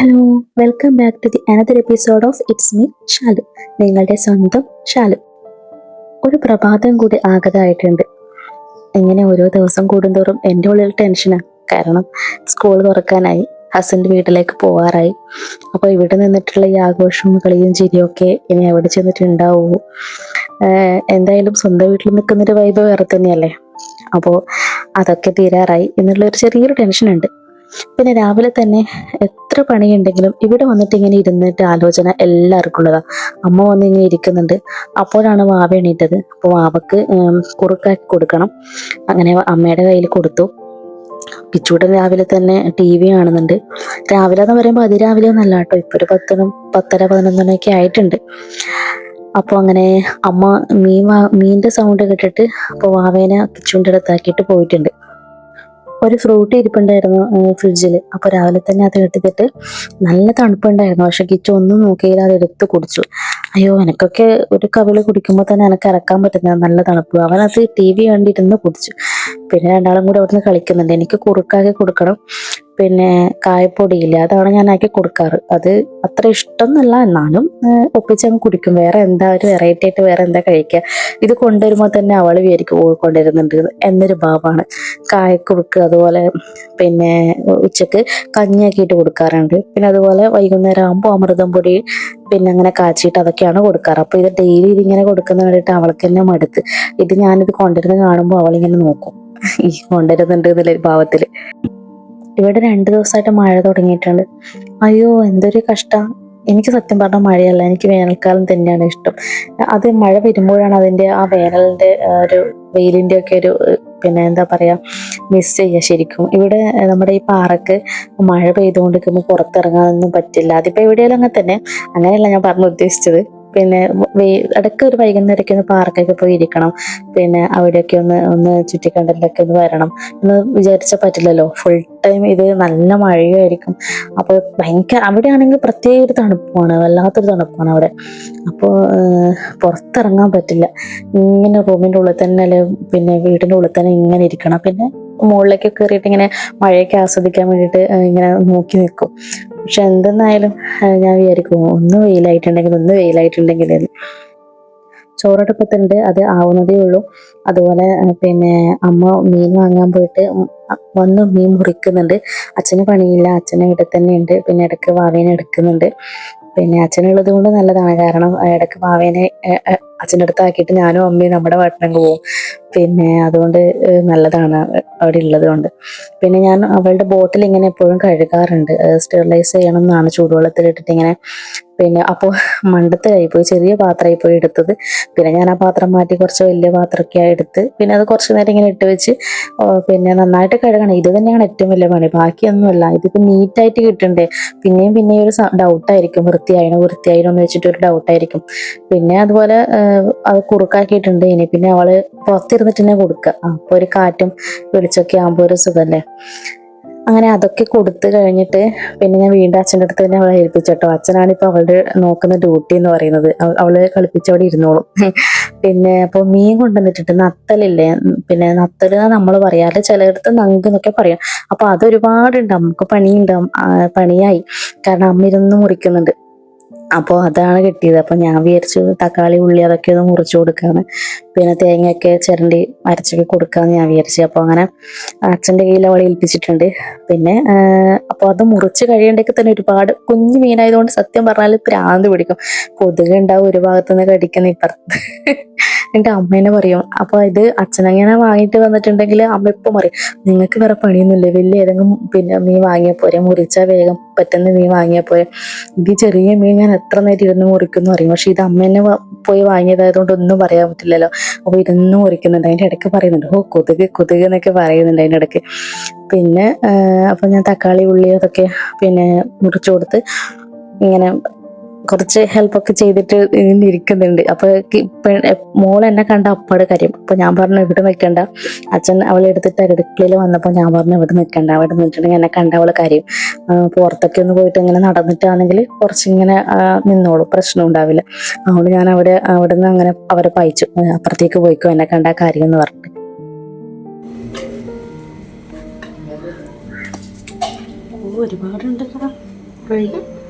Hello welcome back to the another episode of it's me Shalu. നിങ്ങളുടെ സ്വന്തം ഷാലു. ഒരു പ്രഭാതം കൂടി ആഗതമായിട്ടുണ്ട് ഇങ്ങനെ ഓരോ ദിവസം കൂടുന്തോറും എന്റെ ഉള്ളിൽ ടെൻഷനാണ് കാരണം സ്കൂൾ തുറക്കാനായി ഹസ്ബൻഡ് വീട്ടിലേക്ക് പോവാറായി. അപ്പോൾ ഇവിടെ നിന്നിട്ടുള്ള ഈ ആഘോഷവും കളിയും ചിരിയും ഒക്കെ ഇനി എവിടെ ചെന്നിട്ടുണ്ടാവുമോ എന്തായാലും സ്വന്തം വീട്ടിൽ നിൽക്കുന്നൊരു വൈബ് വേറെ തന്നെയല്ലേ? അപ്പോൾ അതൊക്കെ തീരാറായി എന്നുള്ളൊരു ചെറിയൊരു ടെൻഷൻ ഉണ്ട്. പിന്നെ രാവിലെ തന്നെ എത്ര പണിയുണ്ടെങ്കിലും ഇവിടെ വന്നിട്ട് ഇങ്ങനെ ഇരുന്നിട്ട് ആലോചന എല്ലാവർക്കും ഉള്ളതാണ് അമ്മ വന്ന് ഇങ്ങനെ ഇരിക്കുന്നുണ്ട്. അപ്പോഴാണ് വാവ എണീറ്റത്. അപ്പോൾ വാവക്ക് കുറുക്കാക്കി കൊടുക്കണം. അങ്ങനെ അമ്മയുടെ കയ്യിൽ കൊടുത്തു. കിച്ചൂടൻ രാവിലെ തന്നെ ടി വി കാണുന്നുണ്ട്. രാവിലെ എന്ന് പറയുമ്പോൾ അതിരാവിലെ ഒന്നല്ല കേട്ടോ. ഇപ്പൊ ഒരു പത്തനും പത്തര പതിനൊന്നൊക്കെ ആയിട്ടുണ്ട്. അപ്പോൾ അങ്ങനെ അമ്മ മീൻ മീനിന്റെ സൗണ്ട് കേട്ടിട്ട് അപ്പോൾ വാവേനെ കിച്ചൂന്റെ അടുത്താക്കിയിട്ട് പോയിട്ടുണ്ട്. ഒരു ഫ്രൂട്ട് ഇരിപ്പുണ്ടായിരുന്നു ഫ്രിഡ്ജിൽ അപ്പൊ രാവിലെ തന്നെ അത് എടുത്തിട്ട് നല്ല തണുപ്പുണ്ടായിരുന്നു. പക്ഷെ കിച്ചു ഒന്നും നോക്കിയില്ല അത് എടുത്ത് കുടിച്ചു. അയ്യോ എനിക്കൊക്കെ ഒരു കവിൾ കുടിക്കുമ്പോൾ തന്നെ എനിക്ക് ഇറക്കാൻ പറ്റുന്ന നല്ല തണുപ്പ്. അവൻ അവനത് ടി വി കണ്ടിരുന്ന് കുടിച്ചു. പിന്നെ രണ്ടാളും കൂടെ അവിടുന്ന് കളിക്കുന്നുണ്ട്. എനിക്ക് കുറുക്കാക്കി കൊടുക്കണം. പിന്നെ കായപ്പൊടിയില്ല അതാണ് ഞാൻ ആക്കി കൊടുക്കാറ്. അത് അത്ര ഇഷ്ടം എന്നല്ല എന്നാലും ഒപ്പിച്ച് അങ്ങ് കുടിക്കും. വേറെ എന്താ ഒരു വെറൈറ്റി ആയിട്ട് വേറെ എന്താ കഴിക്കുക ഇത് കൊണ്ടുവരുമ്പോൾ തന്നെ അവൾ വിചാരിക്കും കൊണ്ടുവരുന്നുണ്ട് എന്ന്. എന്നൊരു ഭാവമാണ്. കായക്കുറുക്ക് അതുപോലെ പിന്നെ ഉച്ചയ്ക്ക് കഞ്ഞിയാക്കിയിട്ട് കൊടുക്കാറുണ്ട്. പിന്നെ അതുപോലെ വൈകുന്നേരം ആകുമ്പോൾ അമൃതം പൊടി പിന്നെ അങ്ങനെ കാച്ചിയിട്ട് അതൊക്കെയാണ് കൊടുക്കാറ്. അപ്പോൾ ഇത് ഡെയിലി ഇതിങ്ങനെ കൊടുക്കുന്ന വേണ്ടിയിട്ട് അവൾക്ക് തന്നെ മടുത്ത്. ഇത് ഞാനിത് കൊണ്ടുവരുന്നത് കാണുമ്പോൾ അവളിങ്ങനെ നോക്കും. ഈ കൊണ്ടുവരുന്നുണ്ട് എന്നുള്ളൊരു ഭാവത്തിൽ. ഇവിടെ രണ്ട് ദിവസമായിട്ട് മഴ തുടങ്ങിയിട്ടുണ്ട്. അയ്യോ എന്തൊരു കഷ്ടം. എനിക്ക് സത്യം പറഞ്ഞാൽ മഴയല്ല. എനിക്ക് വേനൽക്കാലം തന്നെയാണ് ഇഷ്ടം. അത് മഴ വരുമ്പോഴാണ് അതിന്റെ ആ വേനലിന്റെ ഒരു വെയിലിന്റെ ഒക്കെ ഒരു പിന്നെ എന്താ പറയാ മിസ് ചെയ്യുക ശരിക്കും. ഇവിടെ നമ്മുടെ ഈ പാറക്ക് മഴ പെയ്തുകൊണ്ടിരിക്കുമ്പോൾ പുറത്തിറങ്ങാനൊന്നും പറ്റില്ല. അതിപ്പോ എവിടെയാലും അങ്ങനെ തന്നെ. അങ്ങനെയല്ല ഞാൻ പറഞ്ഞു ഉദ്ദേശിച്ചത്. പിന്നെ ഇടയ്ക്ക് ഒരു വൈകുന്നേരമൊക്കെ ഒന്ന് പാർക്കൊക്കെ പോയി ഇരിക്കണം പിന്നെ അവിടെയൊക്കെ ഒന്ന് ഒന്ന് ചുറ്റിക്കണ്ടലൊക്കെ ഒന്ന് വരണം. എന്ന് വിചാരിച്ചാൽ പറ്റില്ലല്ലോ. ഫുൾ ടൈം ഇത് നല്ല മഴയായിരിക്കും. അപ്പോൾ ഭയങ്കര അവിടെയാണെങ്കിൽ പ്രത്യേക ഒരു തണുപ്പാണ്. വല്ലാത്തൊരു തണുപ്പാണ് അവിടെ. അപ്പോൾ പുറത്തിറങ്ങാൻ പറ്റില്ല. ഇങ്ങനെ റൂമിന്റെ ഉള്ളിൽ തന്നെ അല്ലെ പിന്നെ വീടിന്റെ ഉള്ളിൽ തന്നെ ഇങ്ങനെ ഇരിക്കണം. പിന്നെ മുകളിലേക്ക് കയറിയിട്ട് ഇങ്ങനെ മഴയൊക്കെ ആസ്വദിക്കാൻ വേണ്ടിയിട്ട് ഇങ്ങനെ നോക്കി നിൽക്കും. പക്ഷെ എന്തെന്നായാലും ഞാൻ വിചാരിക്കും ഒന്ന് വെയിലായിട്ടുണ്ടെങ്കിൽ ഒന്ന് വെയിലായിട്ടുണ്ടെങ്കിൽ. ചോറടുപ്പത്തുണ്ട് അത് ആവുന്നതേ ഉള്ളൂ അതുപോലെ പിന്നെ അമ്മ മീൻ വാങ്ങാൻ പോയിട്ട് വന്ന് മീൻ മുറിക്കുന്നുണ്ട് അച്ഛന് പണിയില്ല അച്ഛന് ഇവിടെ തന്നെ ഉണ്ട് പിന്നെ ഇടയ്ക്ക് വാവേനെ എടുക്കുന്നുണ്ട് പിന്നെ അച്ഛനുള്ളത് കൊണ്ട് നല്ലതാണ്. കാരണം ഇടയ്ക്ക് മാവേനെ അച്ഛന്റെ അടുത്ത് ആക്കിയിട്ട് ഞാനും അമ്മയും നമ്മുടെ വീട്ടിലങ്ങ് പോകും പിന്നെ അതുകൊണ്ട് നല്ലതാണ്. അവിടെ ഉള്ളത് കൊണ്ട്. പിന്നെ ഞാൻ അവളുടെ ബോട്ടിൽ ഇങ്ങനെ എപ്പോഴും കഴുകാറുണ്ട്. സ്റ്റെറിലൈസ് ചെയ്യണം എന്നാണ് ചൂടുവെള്ളത്തിൽ ഇട്ടിട്ട് ഇങ്ങനെ പിന്നെ അപ്പോൾ മണ്ടത്ത് പോയി ചെറിയ പാത്രമായി പോയി എടുത്തത്. പിന്നെ ഞാൻ ആ പാത്രം മാറ്റി കുറച്ച് വലിയ പാത്രമൊക്കെ എടുത്ത് പിന്നെ അത് കുറച്ച് നേരം ഇങ്ങനെ ഇട്ട് വെച്ച് പിന്നെ നന്നായിട്ട് കഴുകണം. ഇത് തന്നെയാണ് ഏറ്റവും വലിയ പണി. ബാക്കിയൊന്നുമല്ല ഇതിപ്പോൾ നീറ്റായിട്ട് കിട്ടണ്ടേ? പിന്നെയും പിന്നെയും ഒരു ഡൗട്ടായിരിക്കും വൃത്തിയായണോ വൃത്തിയായിനോ എന്ന് വെച്ചിട്ട് ഒരു ഡൗട്ടായിരിക്കും പിന്നെ അതുപോലെ അത് കുറുക്കാക്കിയിട്ടുണ്ട് ഇനി. പിന്നെ അവൾ പുറത്തിരുന്നിട്ട് തന്നെ കൊടുക്കുക അപ്പോൾ ഒരു കാറ്റും വെളിച്ചൊക്കെ ആകുമ്പോൾ ഒരു സുഖല്ലേ അങ്ങനെ അതൊക്കെ കൊടുത്തു കഴിഞ്ഞിട്ട് പിന്നെ ഞാൻ വീണ്ടും അച്ഛന്റെ അടുത്ത് തന്നെ അവളെ ഏൽപ്പിച്ചിട്ടോ. അച്ഛനാണ് ഇപ്പൊ അവളുടെ നോക്കുന്ന ഡ്യൂട്ടി എന്ന് പറയുന്നത്. അവളെ കളിപ്പിച്ചവിടെ ഇരുന്നോളും. പിന്നെ അപ്പോൾ മീൻ കൊണ്ടുവന്നിട്ടുണ്ട് നത്തലില്ലേ? പിന്നെ നത്തൽ നമ്മൾ പറയാറ് ചിലയിടത്ത് നങ്ക് എന്നൊക്കെ പറയാം. അപ്പൊ അത് ഒരുപാടുണ്ട്. നമുക്ക് പണിയുണ്ട്. പണിയായി. കാരണം അമ്മ ഇരുന്ന് മുറിക്കുന്നുണ്ട്. അപ്പോൾ അതാണ് കിട്ടിയത്. അപ്പോൾ ഞാൻ വിചാരിച്ചു തക്കാളി ഉള്ളി അതൊക്കെ ഒന്ന് മുറിച്ചു കൊടുക്കാന്ന്. പിന്നെ തേങ്ങയൊക്കെ ചിരണ്ടി അരച്ചൊക്കെ കൊടുക്കാമെന്ന് ഞാൻ വിചാരിച്ചു. അപ്പോൾ അങ്ങനെ അച്ഛന്റെ കയ്യിൽ അവളെ ഏൽപ്പിച്ചിട്ടുണ്ട്. പിന്നെ അപ്പോൾ അത് മുറിച്ച് കഴിയേണ്ടൊക്കെ തന്നെ ഒരുപാട് കുഞ്ഞു മീനായതുകൊണ്ട് സത്യം പറഞ്ഞാൽ പ്രാന്ത് പിടിക്കും. കൊതുക് ഉണ്ടാവും ഒരു ഭാഗത്തുനിന്ന് കടിക്കുന്ന ഇപ്പുറത്ത്. എന്റെ അമ്മേനെ പറയും അപ്പൊ ഇത് അച്ഛനങ്ങനെ വാങ്ങിയിട്ട് വന്നിട്ടുണ്ടെങ്കിൽ അമ്മ ഇപ്പം പറയും നിങ്ങൾക്ക് വേറെ പണിയൊന്നുമില്ലേ വലിയ ഏതെങ്കിലും പിന്നെ മീൻ വാങ്ങിയാൽ പോരെ മുറിച്ചാൽ വേഗം പറ്റുന്ന മീൻ വാങ്ങിയാൽ പോരെ. ഈ ചെറിയ മീൻ ഞാൻ എത്ര നേരം ഇരുന്ന് മുറിക്കുന്നു പറയും പക്ഷെ ഇത് അമ്മ തന്നെ പോയി പോയി വാങ്ങിയതായതുകൊണ്ട് ഒന്നും പറയാൻ പറ്റില്ലല്ലോ. അപ്പോൾ ഇരുന്ന് മുറിക്കുന്നുണ്ട് അതിന്റെ ഇടയ്ക്ക് പറയുന്നുണ്ട് ഓ കൊതുക് കൊതുക് എന്നൊക്കെ പറയുന്നുണ്ട് അതിന്റെ ഇടയ്ക്ക്. പിന്നെ അപ്പം ഞാൻ തക്കാളി ഉള്ളി അതൊക്കെ പിന്നെ മുറിച്ചു കൊടുത്ത് ഇങ്ങനെ കുറച്ച് ഹെൽപ്പൊക്കെ ചെയ്തിട്ട് ഇരിക്കുന്നുണ്ട്. അപ്പൊ മോൾ എന്നെ കണ്ട അപ്പാട് കാര്യം. അപ്പൊ ഞാൻ പറഞ്ഞു ഇവിടെ നിൽക്കണ്ട. അച്ഛൻ അവളെ എടുത്തിട്ട് അടുക്കളയിൽ വന്നപ്പോൾ ഞാൻ പറഞ്ഞു ഇവിടെ നിൽക്കണ്ട. അവിടെ നിന്നിട്ടുണ്ടെങ്കിൽ എന്നെ കണ്ട അവളെ കാര്യം. പുറത്തൊക്കെ ഒന്ന് പോയിട്ട് ഇങ്ങനെ നടന്നിട്ടാണെങ്കിൽ കുറച്ചിങ്ങനെ നിന്നോളൂ. പ്രശ്നം ഉണ്ടാവില്ല. അതുകൊണ്ട് ഞാൻ അവിടെ അവിടെ നിന്ന് അങ്ങനെ അവരെ പയച്ചു. അപ്പുറത്തേക്ക് പോയിക്കോ എന്നെ കണ്ട കാര്യം എന്ന് പറഞ്ഞിട്ട്. ഒരുപാടുണ്ടല്ലോ.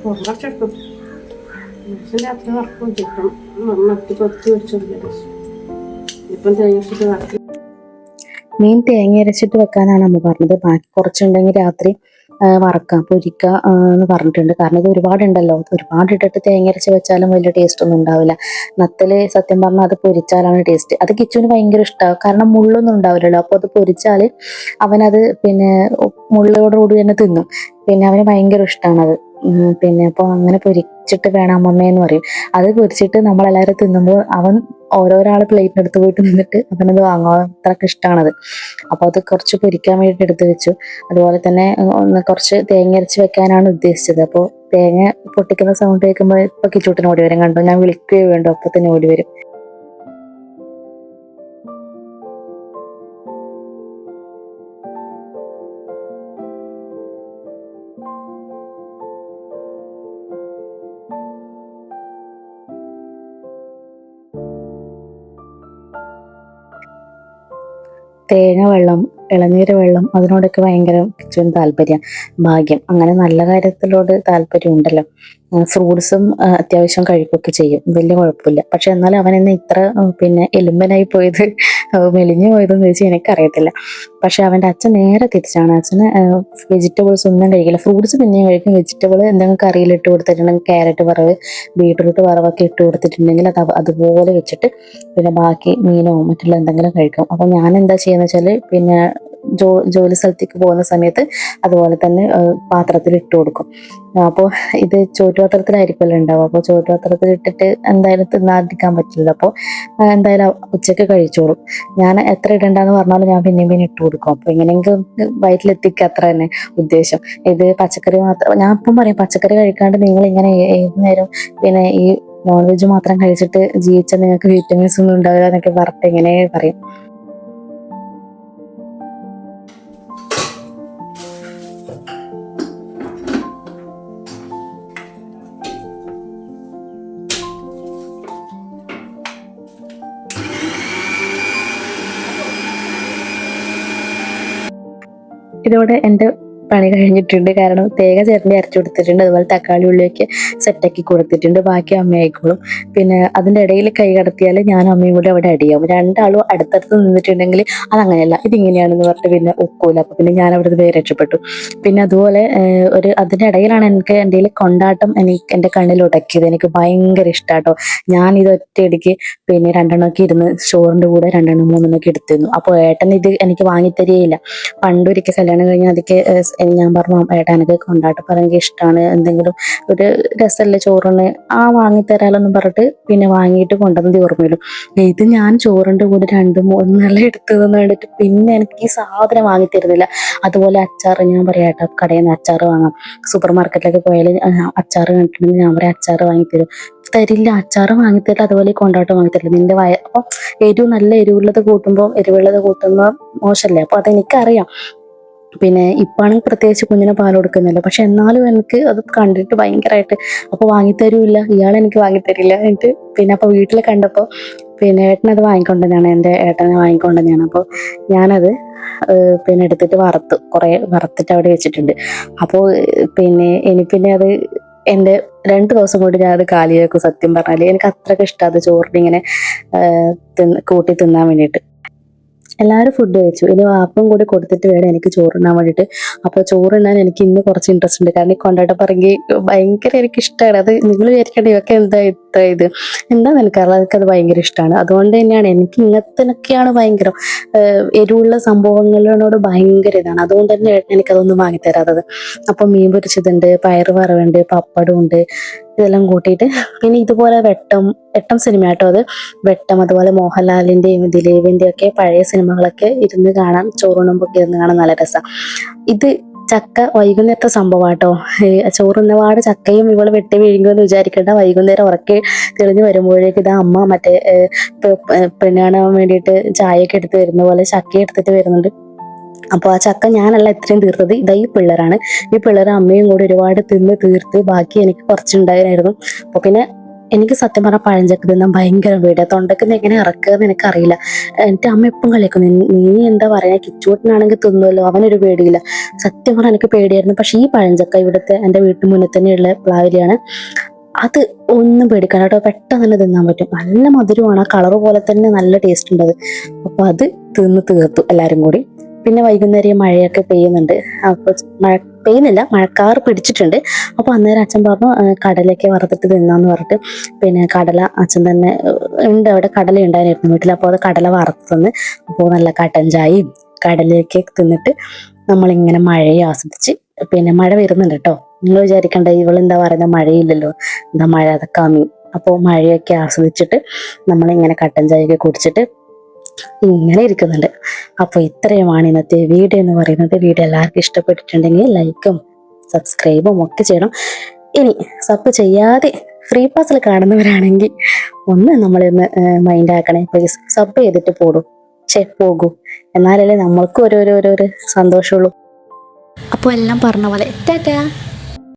കുറച്ചെടുക്കും ഇപ്പം വറക്കി മീൻ തേങ്ങ അരച്ചിട്ട് വെക്കാനാണ് അമ്മ പറഞ്ഞത്. ബാക്കി കുറച്ചുണ്ടെങ്കിൽ രാത്രി വറക്കാം പൊരിക്കുക എന്ന് പറഞ്ഞിട്ടുണ്ട്. കാരണം ഇത് ഒരുപാടുണ്ടല്ലോ. ഒരുപാട് ഇട്ടിട്ട് തേങ്ങ അരച്ച് വെച്ചാലും വലിയ ടേസ്റ്റ് ഒന്നും ഉണ്ടാവില്ല. നത്തൽ സത്യം പറഞ്ഞാൽ അത് പൊരിച്ചാലാണ് ടേസ്റ്റ് അത് കിച്ചുവിന് ഭയങ്കര ഇഷ്ടമാണ് കാരണം മുള്ളൊന്നും ഉണ്ടാവില്ലല്ലോ. അപ്പോൾ അത് പൊരിച്ചാൽ അവനത് പിന്നെ മുള്ളയോടുകൂടി തന്നെ തിന്നും. പിന്നെ അവന് ഭയങ്കര ഇഷ്ടമാണ് അത് ഉം, പിന്നെ അപ്പോൾ അങ്ങനെ പൊരിച്ചിട്ട് വേണം അമ്മമ്മയെന്ന് പറയും. അത് പൊരിച്ചിട്ട് നമ്മളെല്ലാവരും തിന്നുമ്പോൾ അവൻ ഓരോരാൾ പ്ലേറ്റിന് എടുത്ത് പോയിട്ട് നിന്നിട്ട് അവനത് വാങ്ങും. അത്രയ്ക്ക് ഇഷ്ടമാണത് അപ്പോൾ അത് കുറച്ച് പൊരിക്കാൻ വേണ്ടിയിട്ട് എടുത്തു വെച്ചു. അതുപോലെ തന്നെ കുറച്ച് തേങ്ങ അരച്ച് വെക്കാനാണ് ഉദ്ദേശിച്ചത്. അപ്പോൾ തേങ്ങ പൊട്ടിക്കുന്ന സൗണ്ട് കേൾക്കുമ്പോൾ ഇപ്പൊ കിച്ചൂട്ടിന് ഓടി വരും. കണ്ടോ? ഞാൻ വിളിക്കുകയോ വേണ്ടോ അപ്പൊ തന്നെ ഓടി വരും. വെള്ളം ഇളനീര് വെള്ളം അതിനോടൊക്കെ ഭയങ്കര കിച്ചുവിന് താല്പര്യം ഭാഗ്യം. അങ്ങനെ നല്ല കാര്യത്തിലോട് താല്പര്യം ഉണ്ടല്ലോ. ഫ്രൂട്ട്സും അത്യാവശ്യം കഴിക്കുകയൊക്കെ ചെയ്യും. വലിയ കുഴപ്പമില്ല. പക്ഷെ എന്നാലും അവൻ എന്നെ ഇത്ര പിന്നെ എലുമ്പനായി പോയത് മെലിഞ്ഞു പോയതെന്ന് ചോദിച്ചാൽ എനിക്കറിയത്തില്ല. പക്ഷെ അവന്റെ അച്ഛൻ നേരെ തിരിച്ചാണ്. അച്ഛന് വെജിറ്റബിൾസ് ഒന്നും കഴിക്കില്ല. ഫ്രൂട്ട്സ് പിന്നെയും കഴിക്കും. വെജിറ്റബിൾ എന്തെങ്കിലും കറിയിൽ ഇട്ട് കൊടുത്തിട്ടുണ്ടെങ്കിൽ ക്യാരറ്റ് വറവ് ബീട്രൂട്ട് വറവൊക്കെ ഇട്ട് കൊടുത്തിട്ടുണ്ടെങ്കിൽ അത് അതുപോലെ വെച്ചിട്ട് പിന്നെ ബാക്കി മീനോ മറ്റുള്ള എന്തെങ്കിലും കഴിക്കും. അപ്പം ഞാൻ എന്താ ചെയ്യുന്നത് വെച്ചാൽ പിന്നെ ജോ ജോലി സ്ഥലത്തേക്ക് പോകുന്ന സമയത്ത് അതുപോലെ തന്നെ പാത്രത്തിൽ ഇട്ട് കൊടുക്കും. അപ്പോൾ ഇത് ചോറ്റുപാത്രത്തിലായിരിക്കുമല്ലോ ഉണ്ടാവും അപ്പോൾ ചോറ്റുപാത്രത്തിൽ ഇട്ടിട്ട് എന്തായാലും തിന്നാതിരിക്കാൻ പറ്റില്ല അപ്പോൾ എന്തായാലും ഉച്ചയ്ക്ക് കഴിച്ചോളും. ഞാൻ എത്ര ഇടണ്ടെന്ന് പറഞ്ഞാലും ഞാൻ പിന്നെയും പിന്നെ ഇട്ട് കൊടുക്കും. അപ്പോൾ എങ്ങനെയെങ്കിലും വയറ്റിലെത്തിക്കുക അത്ര തന്നെ ഉദ്ദേശം. ഇത് പച്ചക്കറി മാത്രം ഞാൻ ഇപ്പം പറയും പച്ചക്കറി കഴിക്കാണ്ട് നിങ്ങൾ ഇങ്ങനെ ഏത് നേരം പിന്നെ ഈ നോൺ വെജ് മാത്രം കഴിച്ചിട്ട് ജീവിച്ച നിങ്ങൾക്ക് വിറ്റമിൻസ് ഒന്നും ഉണ്ടാവില്ല എന്നൊക്കെ പറഞ്ഞിട്ട് ഇങ്ങനെ പറയും. ഇതോടെ എന്റെ പണി കഴിഞ്ഞിട്ടുണ്ട്. കാരണം തേങ്ങ ചേർന്ന് അരച്ചു കൊടുത്തിട്ടുണ്ട്. അതുപോലെ തക്കാളി ഉള്ളിയൊക്കെ സെറ്റാക്കി കൊടുത്തിട്ടുണ്ട്. ബാക്കി അമ്മയായിക്കോളും പിന്നെ അതിന്റെ ഇടയിൽ കൈ കടത്തിയാൽ ഞാൻ അമ്മയും കൂടി അവിടെ അടിയാവും. രണ്ടാളും അടുത്തടുത്ത് നിന്നിട്ടുണ്ടെങ്കിൽ അതങ്ങനെയല്ല. ഇതിങ്ങനെയാണെന്ന് പറഞ്ഞിട്ട് പിന്നെ ഒക്കൂല. അപ്പൊ പിന്നെ ഞാൻ അവിടെ നിന്ന് രക്ഷപ്പെട്ടു. പിന്നെ അതുപോലെ ഒരു അതിന്റെ ഇടയിലാണ് എനിക്ക് എന്റെ കൊണ്ടാട്ടം എനിക്ക് എന്റെ കണ്ണിൽ ഉടക്കിയത്. എനിക്ക് ഭയങ്കര ഇഷ്ടാട്ടോ. ഞാൻ ഇത് ഒറ്റയടിക്ക് പിന്നെ രണ്ടെണ്ണമൊക്കെ ഇരുന്ന് ചോറിന്റെ കൂടെ രണ്ടെണ്ണം മൂന്നെണ്ണമൊക്കെ എടുത്തിരുന്നു. അപ്പോൾ ഏട്ടൻ ഇത് എനിക്ക് വാങ്ങിത്തരികയില്ല. പണ്ടൊരിക്കൽ കല്യാണം കഴിഞ്ഞാൽ അതൊക്കെ ഞാൻ പറഞ്ഞു ഏട്ടാ എനിക്ക് കൊണ്ടാട്ട് പറഞ്ഞെങ്കിൽ ഇഷ്ടമാണ് എന്തെങ്കിലും ഒരു രസമല്ലേ ചോറിന് ആ വാങ്ങിത്തരാലെന്ന് പറഞ്ഞിട്ട് പിന്നെ വാങ്ങിയിട്ട് കൊണ്ടുവന്നത് ഓർമ്മയിലും. ഇത് ഞാൻ ചോറിന്റെ കൂടെ രണ്ട് മൂന്നെല്ലാം എടുത്തതെന്ന് കണ്ടിട്ട് പിന്നെ എനിക്ക് ഈ സാധനം വാങ്ങിത്തരുന്നില്ല അതുപോലെ അച്ചാർ ഞാൻ പറയാം ഏട്ടാ കടയിൽ നിന്ന് അച്ചാർ വാങ്ങാം. സൂപ്പർ മാർക്കറ്റിലൊക്കെ പോയാൽ അച്ചാർ കണ്ടിട്ടുണ്ടെങ്കിൽ ഞാൻ പറയാം അച്ചാർ വാങ്ങിത്തരും തരില്ല അച്ചാർ വാങ്ങിത്തരില്ല അതുപോലെ കൊണ്ടാട്ടം വാങ്ങിത്തരില്ല നിന്റെ വയ അപ്പം എരിവ് നല്ല എരിവുള്ളത് കൂട്ടുമ്പോൾ എരിവുള്ളത് കൂട്ടുമ്പോൾ മോശമല്ലേ? അപ്പോൾ അതെനിക്കറിയാം. പിന്നെ ഇപ്പാണെങ്കിൽ പ്രത്യേകിച്ച് കുഞ്ഞിനെ പാൽ കൊടുക്കുന്നില്ല. പക്ഷെ എന്നാലും എനിക്ക് അത് കണ്ടിട്ട് ഭയങ്കരമായിട്ട് അപ്പോൾ വാങ്ങിത്തരൂല്ല ഇയാൾ എനിക്ക് വാങ്ങിത്തരില്ല എന്നിട്ട് പിന്നെ അപ്പോൾ വീട്ടിൽ കണ്ടപ്പോൾ പിന്നെ ഏട്ടനത് വാങ്ങിക്കൊണ്ടുവന്നാണ് എന്റെ ഏട്ടനെ വാങ്ങിക്കൊണ്ടുവന്നാണ്. അപ്പോൾ ഞാനത് പിന്നെ എടുത്തിട്ട് വറുത്തു കുറേ വറുത്തിട്ട് അവിടെ വെച്ചിട്ടുണ്ട്. അപ്പോൾ പിന്നെ എനിക്ക് പിന്നെ അത് എന്റെ രണ്ട് ദിവസം കൊണ്ട് ഞാൻ അത് കാലിയാക്കും സത്യം പറഞ്ഞാൽ എനിക്ക് അത്രയ്ക്ക് ഇഷ്ടം അത് ചോറിന് ഇങ്ങനെ ഏഹ് തിന്ന് കൂട്ടി തിന്നാൻ വേണ്ടിയിട്ട്. എല്ലാവരും ഫുഡ് കഴിച്ചു. ഇനി വാപ്പം കൂടി കൊടുത്തിട്ട് വേണം എനിക്ക് ചോറുണ്ണാൻ വേണ്ടിയിട്ട് അപ്പോൾ ചോറുണ്ണാൻ എനിക്ക് ഇന്ന് കുറച്ച് ഇൻട്രസ്റ്റ് ഉണ്ട്. കാരണം ഈ കൊണ്ടാട്ട പറങ്കി ഭയങ്കര എനിക്ക് ഇഷ്ടമാണ് അത് നിങ്ങൾ വിചാരിക്കേണ്ട ഇവക്കെ എന്താ ഇത്ര ഇത്? എന്താന്ന് എനിക്കറിയില്ല എനിക്കത് ഭയങ്കര ഇഷ്ടമാണ് അതുകൊണ്ട് തന്നെയാണ് എനിക്ക് ഇങ്ങനത്തിനൊക്കെയാണ് ഭയങ്കര എരിവുള്ള സംഭവങ്ങളോട് ഭയങ്കര ഇതാണ്. അതുകൊണ്ട് തന്നെ എനിക്കതൊന്നും വാങ്ങിത്തരാത്തത്. അപ്പം മീൻ പൊരിച്ചതുണ്ട് പയർ വറവുണ്ട് പപ്പടം ഉണ്ട്. ഇതെല്ലാം കൂട്ടിയിട്ട് പിന്നെ ഇതുപോലെ വെട്ടം വെട്ടം സിനിമ കേട്ടോ അത്. വെട്ടം അതുപോലെ മോഹൻലാലിന്റെയും ദിലീപിന്റെയും ഒക്കെ പഴയ സിനിമകളൊക്കെ ഇരുന്ന് കാണാൻ പൊക്കി ഇരുന്ന് കാണാൻ നല്ല രസമാണ് ഇത് ചക്ക വൈകുന്നേരത്തെ സംഭവമാട്ടോ ചോറുന്നപാട് ചക്കയും ഇവൾ വെട്ടി വീഴുമെന്ന് വിചാരിക്കേണ്ട. വൈകുന്നേരം ഉറക്കി തെളിഞ്ഞു വരുമ്പോഴേക്ക് ഇതാ അമ്മ മറ്റേ പെണ്ണാണാൻ വേണ്ടിയിട്ട് ചായയൊക്കെ എടുത്ത് വരുന്ന പോലെ ചക്ക എടുത്തിട്ട് വരുന്നുണ്ട്. അപ്പോൾ ആ ചക്ക ഞാനല്ല ഇത്രയും തീർത്തത്. ഇതാ ഈ പിള്ളേരാണ്. ഈ പിള്ളേർ അമ്മയും കൂടി ഒരുപാട് തിന്ന് തീർത്ത് ബാക്കി എനിക്ക് കുറച്ചുണ്ടായിരുന്നു അപ്പോൾ പിന്നെ എനിക്ക് സത്യം പറഞ്ഞാൽ പഴഞ്ചക്ക തിന്നാൻ ഭയങ്കര പേടിയാ. തൊണ്ടക്ക് എങ്ങനെ ഇറക്കുക എന്ന് എനിക്കറിയില്ല എന്റെ അമ്മ എപ്പം കളിക്കും നീ എന്താ പറയാ? കിച്ചുവട്ടിനാണെങ്കിൽ തിന്നുമല്ലോ അവനൊരു പേടിയില്ല. സത്യം പറഞ്ഞാൽ എനിക്ക് പേടിയായിരുന്നു. പക്ഷെ ഈ പഴഞ്ചക്ക ഇവിടുത്തെ എന്റെ വീട്ടിന് മുന്നിൽ തന്നെയുള്ള പ്ലാവിലാണ്. അത് ഒന്നും പേടിക്കാൻ കേട്ടോ. പെട്ടെന്ന് തന്നെ തിന്നാൻ പറ്റും. നല്ല മധുരമാണ്. ആ കളർ പോലെ തന്നെ നല്ല ടേസ്റ്റ് ഉണ്ട് അപ്പോൾ അപ്പൊ അത് തിന്ന് തീർത്തു എല്ലാവരും കൂടി. പിന്നെ വൈകുന്നേരം മഴയൊക്കെ പെയ്യുന്നുണ്ട്. അപ്പോൾ മഴ പെയ്യുന്നില്ല മഴക്കാർ പിടിച്ചിട്ടുണ്ട്. അപ്പോൾ അന്നേരം അച്ഛൻ പറഞ്ഞു കടലൊക്കെ വറുത്തിട്ട് തിന്നാന്ന് പറഞ്ഞിട്ട് പിന്നെ കടല അച്ഛൻ തന്നെ ഉണ്ട് അവിടെ കടല ഉണ്ടായിരുന്നു വീട്ടിൽ. അപ്പോൾ അത് കടല വറുത്തുനിന്ന് തന്ന് അപ്പോൾ നല്ല കട്ടൻ ചായയും കടലയൊക്കെ തിന്നിട്ട് നമ്മളിങ്ങനെ മഴയെ ആസ്വദിച്ച് പിന്നെ മഴ വരുന്നുണ്ട് കേട്ടോ. നിങ്ങൾ വിചാരിക്കണ്ട ഇവളെന്താ പറയുന്നത് മഴയില്ലല്ലോ. എന്താ മഴ അതൊക്കെ അപ്പോൾ മഴയൊക്കെ ആസ്വദിച്ചിട്ട് നമ്മളിങ്ങനെ കട്ടൻ ചായയൊക്കെ കുടിച്ചിട്ട് ഇങ്ങനെ ഇരിക്കുന്നുണ്ട്. അപ്പോൾ ഇത്രയുമാണ് ഇന്നത്തെ വീഡിയോ എന്ന് പറയുന്നത്. വീഡിയോ എല്ലാവർക്കും ഇഷ്ടപ്പെട്ടിട്ടുണ്ടെങ്കിൽ ലൈക്കും സബ്സ്ക്രൈബും ഒക്കെ ചെയ്യണം. ഇനി സബ് ചെയ്യാതെ ഫ്രീ പാസിൽ കാണുന്നവരാണെങ്കിൽ ഒന്ന് നമ്മളൊന്ന് മൈൻഡ് ആക്കണേ. പ്ലീസ് സബ് ചെയ്തിട്ട് പോടും. ചെ പോകൂ. എന്നാലല്ലേ നമ്മൾക്കും ഓരോരോ ഓരോരോ സന്തോഷമുള്ളൂ. അപ്പോൾ എല്ലാം പറഞ്ഞ പോലെ. ടാറ്റാ.